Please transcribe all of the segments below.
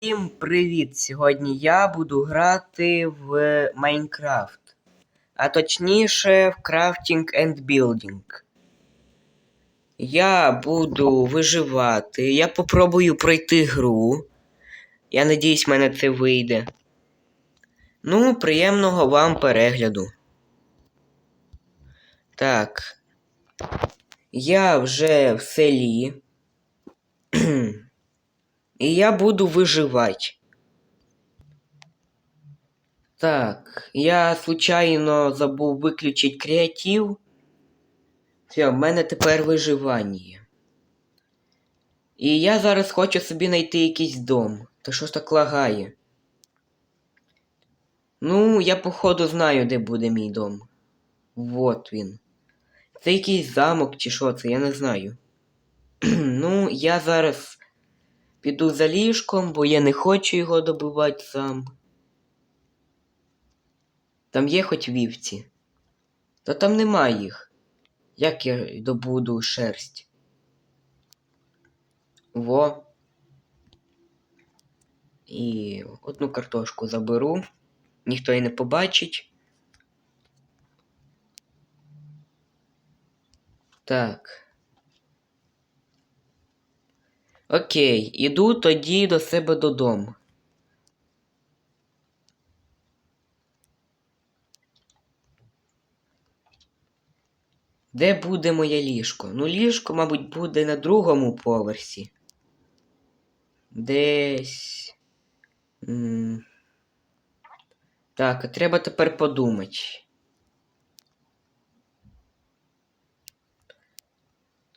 Всім привіт! Сьогодні я буду грати в Майнкрафт. А точніше в Crafting and Building. Я буду виживати. Я попробую пройти гру. Я надіюсь, в мене це вийде. Ну, приємного вам перегляду. Так. Я вже в селі. І я буду виживати. Так, я случайно забув виключити креатив. Все, в мене тепер виживання. І я зараз хочу собі знайти якийсь дом. Та що ж так лагає? Ну, я походу знаю, де буде мій дом. Вот він. Це якийсь замок чи що це, я не знаю. ну, я зараз піду за ліжком, бо я не хочу його добивати сам. Там є хоч вівці. Та там нема їх. Як я добуду шерсть? Во. І одну картошку заберу. Ніхто її не побачить. Так. Окей, іду тоді до себе додому. Де буде моє ліжко? Ну, ліжко, мабуть, буде на другому поверсі. Десь. Так, треба тепер подумати.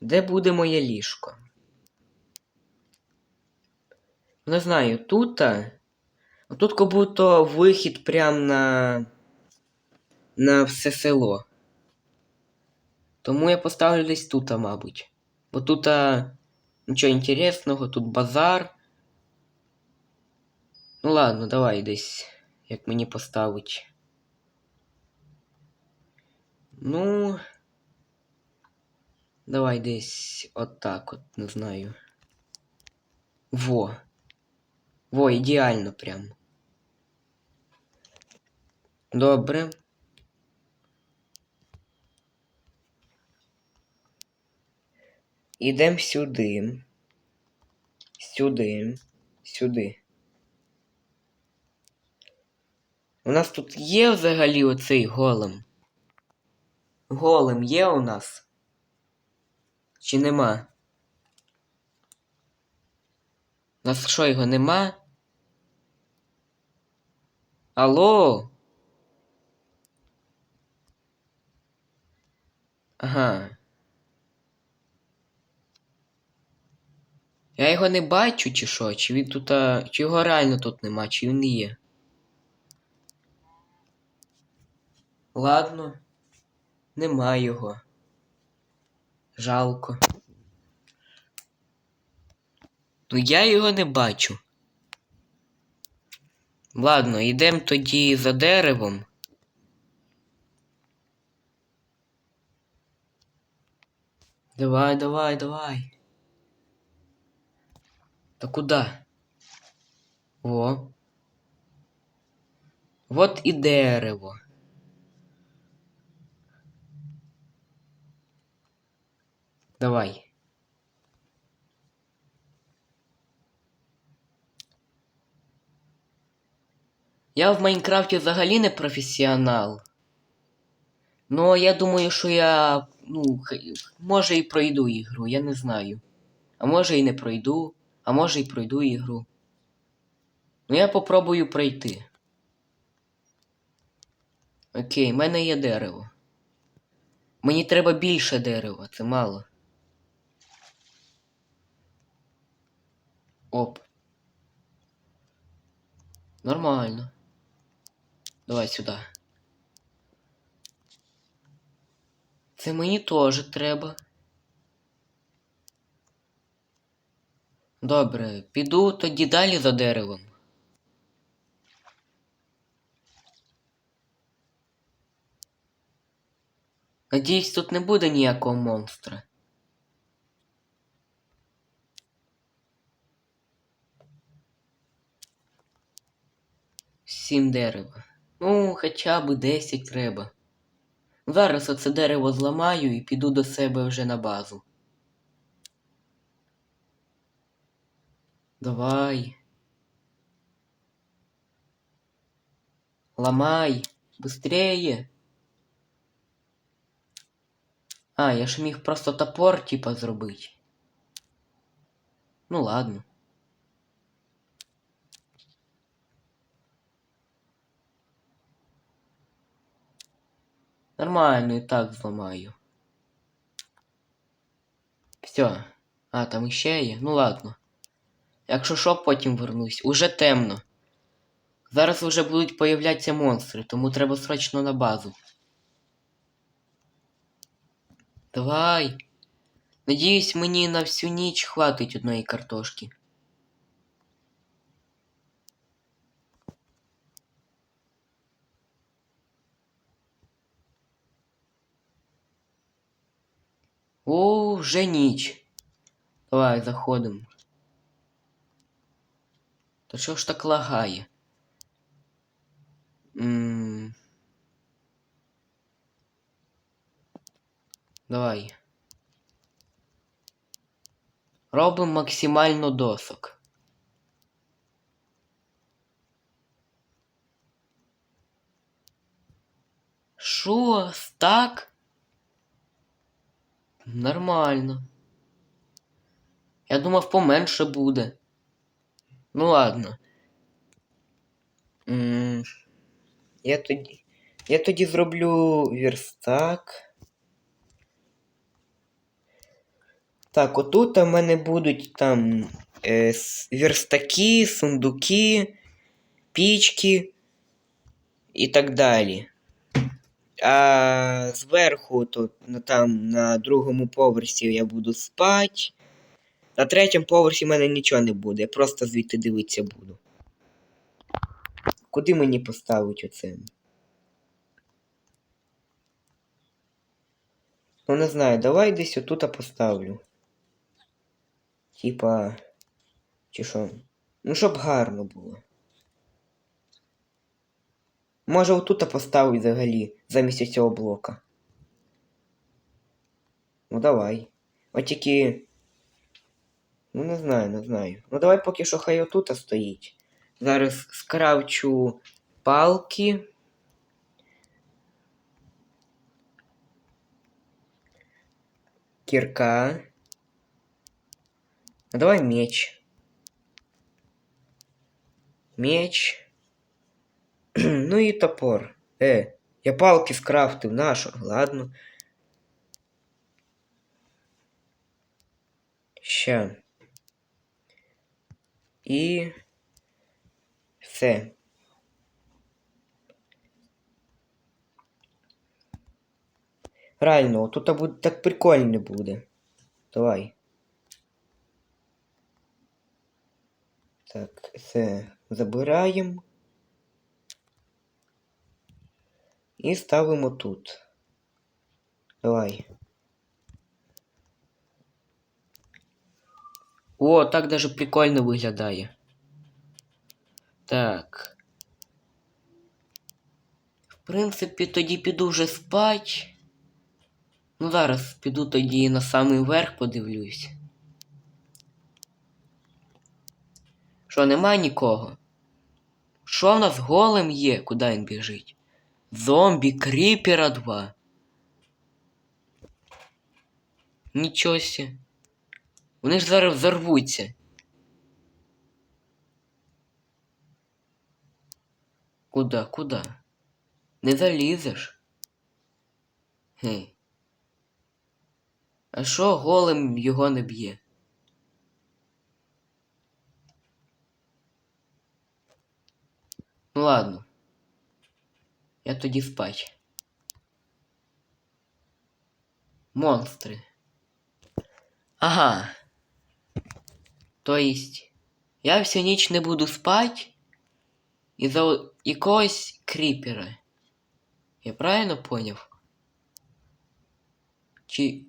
Де буде моє ліжко? Не знаю, тут. Тут как будто вихід прям на. на все село. Тому я поставлю десь тут, мабуть. Бо тут нічого інтересного, тут базар. Ну ладно, давай десь. Як мені поставить. Ну. Давай десь отак от, не знаю. Во. Во, ідеально прям. Добре. Ідемо сюди. Сюди. Сюди. У нас тут є взагалі оцей голем? Голем є у нас? Чи нема? У нас що його нема? Алло? Ага. Я його не бачу, чи що? Чи він тут. А... Чи його реально тут нема, чи він є? Ладно, нема його. Жалко. Ну я його не бачу. Ладно, йдемо тоді за деревом. Давай, давай, давай. Та куда? О. Вот і дерево. Давай. Я в Майнкрафті взагалі не професіонал. Ну, я думаю, що я. Ну, може і пройду ігру, я не знаю. А може і не пройду, а може і пройду ігру. Ну, я попробую пройти. Окей, в мене є дерево. Мені треба більше дерева, це мало. Оп. Нормально. Давай сюди. Це мені теж треба. Добре, піду тоді далі за деревом. Надіюсь, тут не буде ніякого монстра. Сім дерева. Ну, хоча б 10 треба. Зараз оце дерево зламаю і піду до себе вже на базу. Давай. Ламай. Быстрее. А, я ж міг просто топор, типа, зробити. Ну ладно. Нормально, і так зламаю. Все. А, там іще є? Ну ладно. Якщо що, потім вернусь. Уже темно. Зараз вже будуть появлятися монстри, тому треба срочно на базу. Давай. Надіюсь, мені на всю ніч хватить одної картошки. О, вже ніч. Давай, заходимо. Та що ж так лагає? М. Давай. Робимо максимально досок. Шо, стак? Нормально. Я думав, поменше буде. Ну ладно. М, Я тоді. Я тоді зроблю верстак. Так, отут у мене будуть там е, верстаки, сундуки, пічки і так далі. А зверху тут ну, там на другому поверсі я буду спати. На третьому поверсі в мене нічого не буде, я просто звідти дивитися буду. Куди мені поставити оце? Ну не знаю, давай десь отут поставлю. Типа. Чи що? Ну, щоб гарно було. Може отут поставити взагалі замість цього блока. Ну давай. От тільки. Ну не знаю, не знаю. Ну давай поки що хай отут стоїть. Зараз скравчу палки. Кірка. Ну давай меч. Меч. ну і топор. Е, я палки скрафтив, нашу. Ладно. Ща. І все. Реально, тут буде так прикольно буде. Давай. Так, це забираємо. І ставимо тут. Давай. О, так даже прикольно виглядає. Так. В принципі, тоді піду вже спать. Ну, зараз піду тоді на самий верх подивлюсь. Що, нема нікого? Що в нас голим є? Куди він біжить? Зомбі, кріпера 2. Нічого сі. Вони ж зараз взорвуться. Куда, куда? Не залізеш? Гей. А що голим його не б'є? Ну ладно. Я тоді спать. Монстри. Ага. То есть, я всю ніч не буду спать із-за о- якогось кріпера. Я правильно поняв? Чи.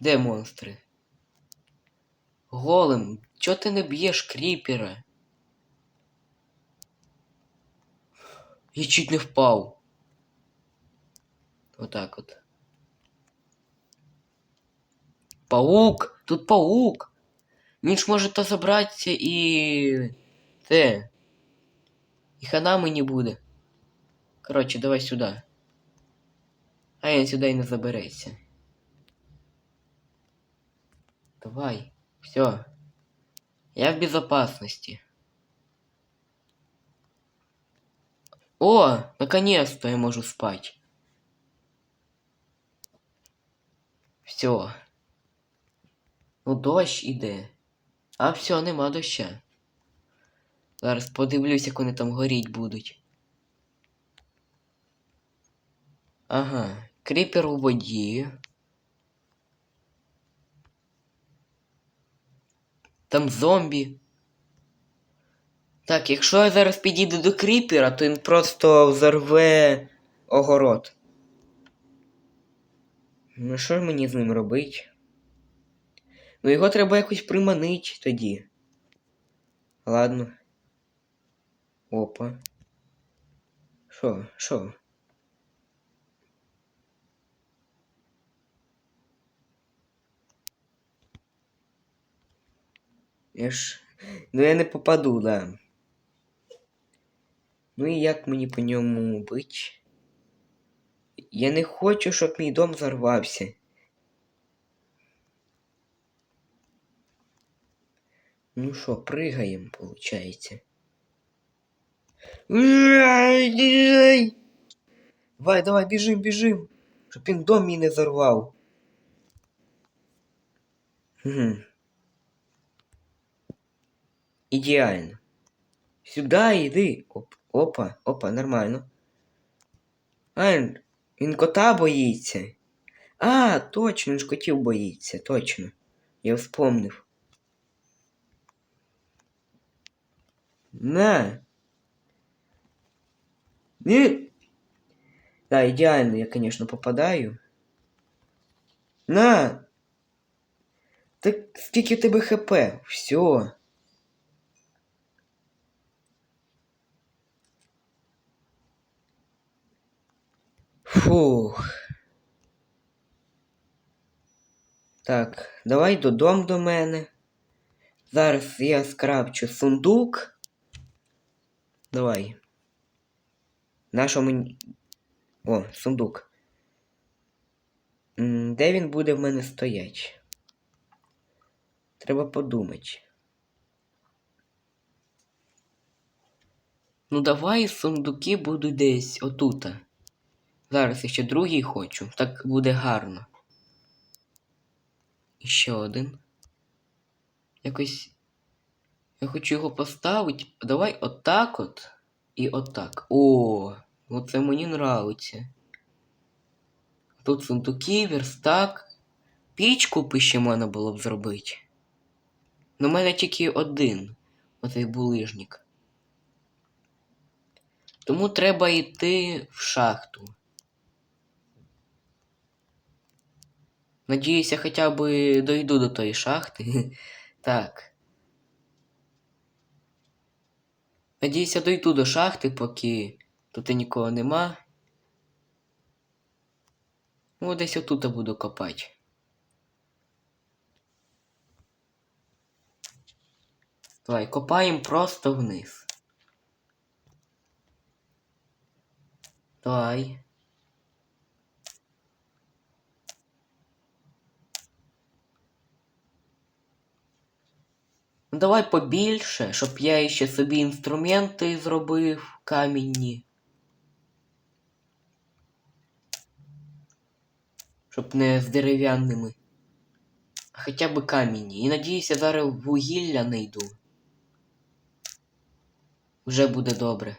Де монстри? Голим, чого ти не б'єш кріпера? Я чуть не впав. Отак от. Паук! Тут паук! Він ж може то забратися і. Те. І хана мені буде. Коротше, давай сюди. А він сюди і не забереться. Давай. Все. Я в безопасности. О, наконец-то я можу спать. Все. Ну, дощ іде. А все, нема доща. Зараз подивлюсь, як вони там горіть будуть. Ага, кріпер у воді. Там зомбі. Так, якщо я зараз підійду до кріпера, то він просто взорве огород. Ну що ж мені з ним робить? Ну його треба якось приманити тоді. Ладно. Опа. Що? Що? Я ж. Ну я не попаду, да. Ну і як мені по ньому бить? Я не хочу, щоб мій дом зарвався. Ну що, пригаємо, получається. Давай, давай, біжим, біжим, щоб він дом мій не зарвав. Угу. Ідеально. Сюди йди. Оп, опа, опа, нормально. А, він- він кота боїться. А, точно, він ж котів боїться, точно. Я вспомнив. На. Ні. Да, ідеально, я, конечно, попадаю. На. Так скільки в тебе хп? Все. Фух. Так, давай додому до мене. Зараз я скрафчу сундук. Давай. Нащо мені. О, сундук. Де він буде в мене стоять? Треба подумати. Ну давай сундуки будуть десь отута. Зараз я ще другий хочу. Так буде гарно. І ще один. Якось. Я хочу його поставити. Давай отак от. І отак. О, оце мені нравиться. Тут сундуки, верстак. Пічку би ще можна було б зробити. Но в мене тільки один. Оцей булижник. Тому треба йти в шахту. Надіюся, хоча б дойду до тої шахти. Так. Надіюся, дойду до шахти, поки тут і нікого нема. Ну, десь отут я буду копати. Давай, копаємо просто вниз. Давай. Давай побільше, щоб я ще собі інструменти зробив камінні. Щоб не з дерев'яними. А хоча б камінні. І надіюся, зараз вугілля знайду. Вже буде добре.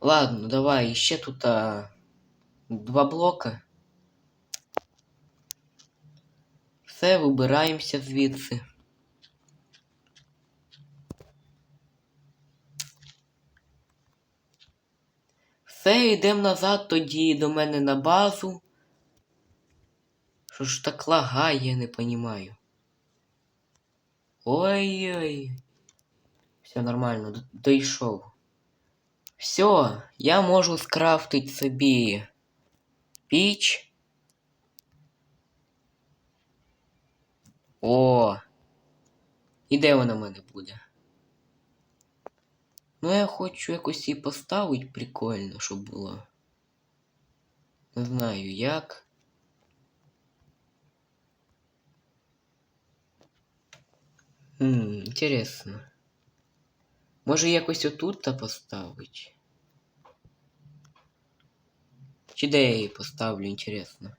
Ладно, давай, ще тут а, два блока. Все, вибираємося звідси. Все, йдемо назад тоді до мене на базу. Що ж так лагає, не понімаю. Ой-ой. Все нормально, дійшов. Все, я можу скрафтити собі піч. О! І де вона в мене буде? Ну, я хочу якось її поставити прикольно, щоб було. Не знаю як. Хм, інтересно. Може якось отут та поставити? Чи де я її поставлю, інтересно?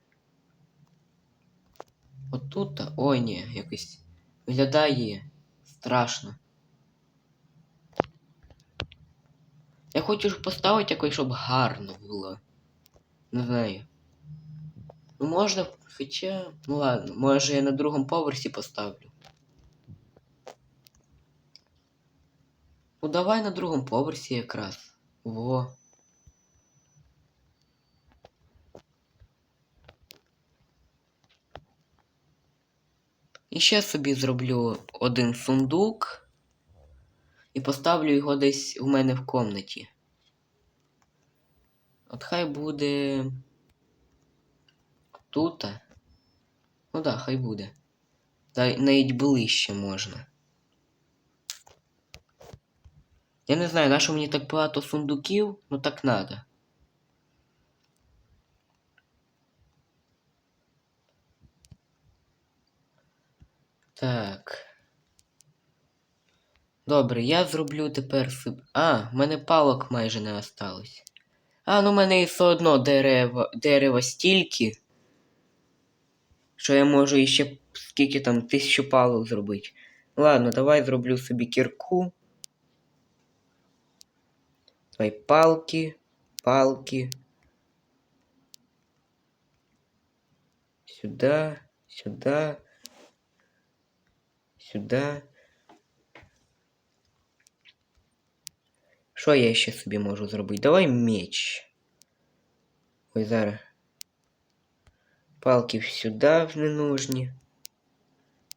Отут? Ой, ні, якось виглядає страшно. Я хочу ж поставити якось, щоб гарно було. Не знаю. Ну можна, хоча. Ну ладно, може я на другому поверсі поставлю. Ну давай на другому поверсі якраз. Во. І ще собі зроблю один сундук і поставлю його десь у мене в комнаті. От хай буде. Тут. Ну да, хай буде. Та навіть ближче можна. Я не знаю, на що мені так багато сундуків, ну так надо. Так. Добре, я зроблю тепер собі. А, в мене палок майже не осталось. А, ну в мене і все одно дерева, дерева стільки. Що я можу іще скільки там тисячу палок зробити. Ладно, давай зроблю собі кірку. Давай палки, палки. Сюда, сюда. Сюда. Що я ще собі можу зробити? Давай меч. Ой, зараз. Палки сюди не нужні.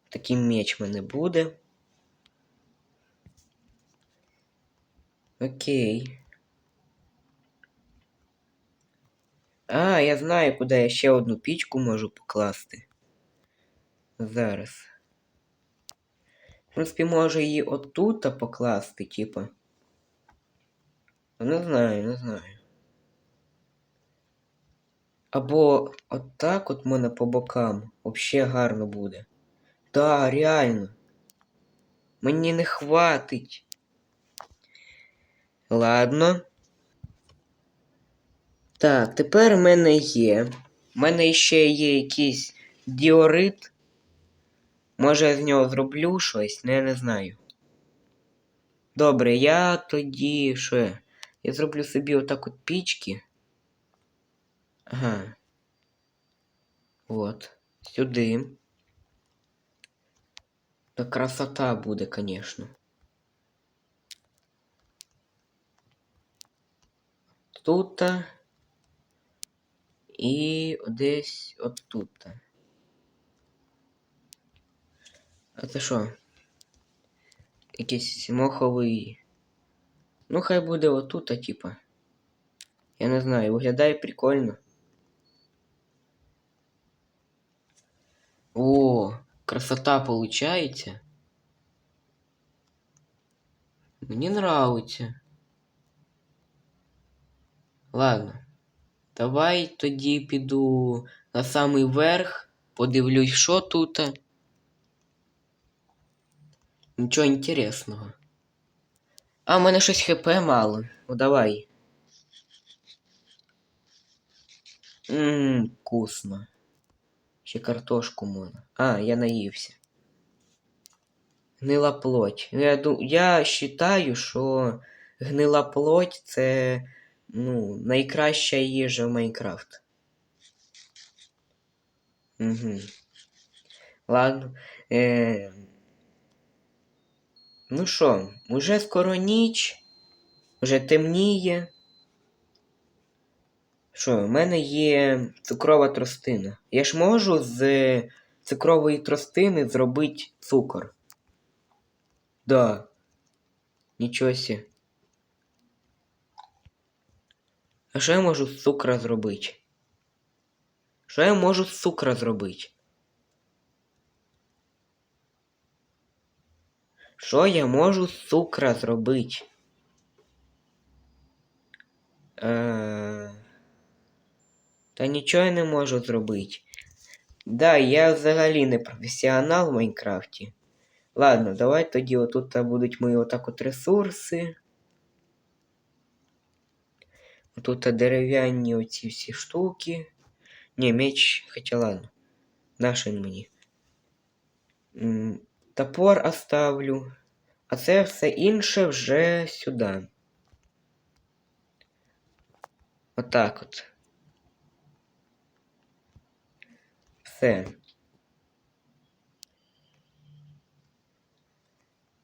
Такий меч в мене буде. Окей. А, я знаю, куди я ще одну пічку можу покласти. Зараз. В принципі, можу її отут покласти, типа. Не знаю, не знаю. Або отак от мене по бокам. Вообще гарно буде. Да, реально. Мені не хватить. Ладно. Так, тепер в мене є. В мене ще є якийсь діорит. Може я з нього зроблю щось, ну я не знаю. Добре, я тоді що? я? Зроблю собі отак от пічки. Ага. От. Сюди. Та красота буде, конечно. Тут. І десь отут. А це що? Якийсь моховий. Ну, хай буде отут, а типа. Я не знаю, виглядає прикольно. О, красота получається. Мені нравиться. Ладно. Давай тоді піду на самий верх, подивлюсь, що тут. Нічого інтересного. А, в мене щось хп мало. Ну давай. Ммм, вкусно. Ще картошку можна. А, я наївся. Гнила плоть. Ну, Я, я вважаю, що гнила плоть це ну, найкраща їжа в Майнкрафт. Угу. Ладно. Е... Ну що, уже скоро ніч, вже темніє. Що, в мене є цукрова тростина. Я ж можу з цукрової тростини зробити цукор. Да. Нічого сі. А що я можу з цукра зробити? Що я можу з цукра зробити? Що я можу з цукра зробити? Е... Та нічого я не можу зробити. Да, я взагалі не професіонал в Майнкрафті. Ладно, давай тоді отут будуть мої отак от ресурси. Тут дерев'яні оці всі штуки. Ні, меч, хоча ладно. Нашин мені. Топор оставлю. А це все інше вже сюди. Отак от. Все.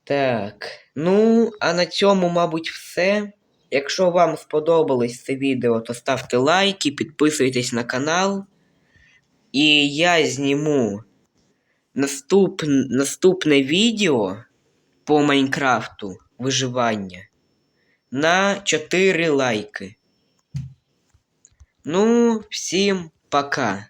Так. Ну, а на цьому, мабуть, все. Якщо вам сподобалось це відео, то ставте лайки, підписуйтесь на канал. І я зніму наступ... наступне відео по Майнкрафту виживання на 4 лайки. Ну, всім пока.